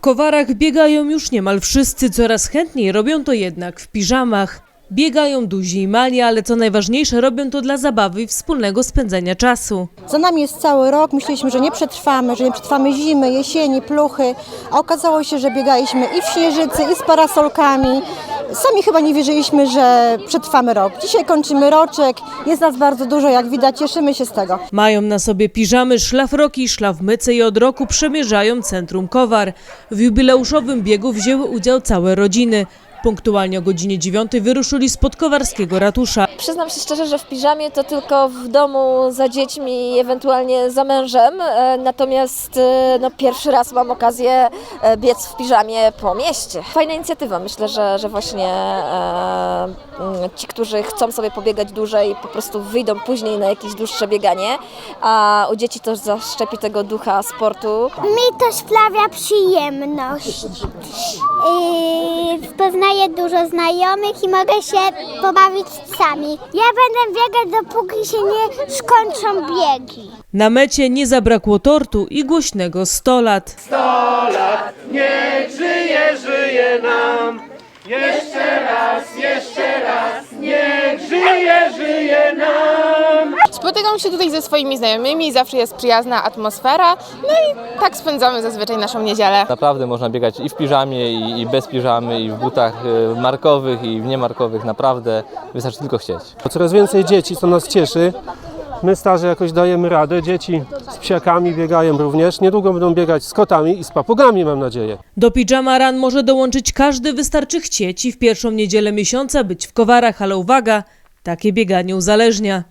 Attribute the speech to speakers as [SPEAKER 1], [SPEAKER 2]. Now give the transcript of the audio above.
[SPEAKER 1] Kowarach biegają już niemal wszyscy, coraz chętniej robią to jednak w piżamach. Biegają duzi i mali, ale co najważniejsze, robią to dla zabawy i wspólnego spędzania czasu.
[SPEAKER 2] Za nami jest cały rok, myśleliśmy, że nie przetrwamy, że nie przetrwamy zimy, jesieni, pluchy, a okazało się, że biegaliśmy i w śnieżycy, i z parasolkami. Sami chyba nie wierzyliśmy, że przetrwamy rok. Dzisiaj kończymy roczek, jest nas bardzo dużo, jak widać, cieszymy się z tego.
[SPEAKER 1] Mają na sobie piżamy, szlafroki, szlafmyce i od roku przemierzają centrum Kowar. W jubileuszowym biegu wzięły udział całe rodziny. Punktualnie o godzinie 9 wyruszyli spod kowarskiego ratusza.
[SPEAKER 3] Przyznam się szczerze, że w piżamie to tylko w domu za dziećmi, ewentualnie za mężem. E, Natomiast e, no, pierwszy raz mam okazję e, biec w piżamie po mieście. Fajna inicjatywa. Myślę, że, że właśnie ci, którzy chcą sobie pobiegać dłużej, po prostu wyjdą później na jakieś dłuższe bieganie, a u dzieci to zaszczepi tego ducha sportu.
[SPEAKER 4] Mi to sprawia przyjemność. Yy, poznaję dużo znajomych i mogę się pobawić z psami. Ja będę biegać, dopóki się nie skończą biegi.
[SPEAKER 1] Na mecie nie zabrakło tortu i głośnego 100 lat.
[SPEAKER 5] Niech żyje, żyje nam. Jeszcze raz, jeszcze nam.
[SPEAKER 6] Spotykam się tutaj ze swoimi znajomymi, zawsze jest przyjazna atmosfera, no i tak spędzamy zazwyczaj naszą niedzielę.
[SPEAKER 7] Naprawdę można biegać i w piżamie, i, i bez piżamy, i w butach e, markowych, i w niemarkowych. Naprawdę wystarczy tylko chcieć.
[SPEAKER 8] Coraz więcej dzieci, co nas cieszy. My starzy jakoś dajemy radę. Dzieci z psiakami biegają również. Niedługo będą biegać z kotami i z papugami, mam nadzieję.
[SPEAKER 1] Do pijama run może dołączyć każdy, wystarczy chcieć i w pierwszą niedzielę miesiąca być w Kowarach, ale uwaga, takie bieganie uzależnia.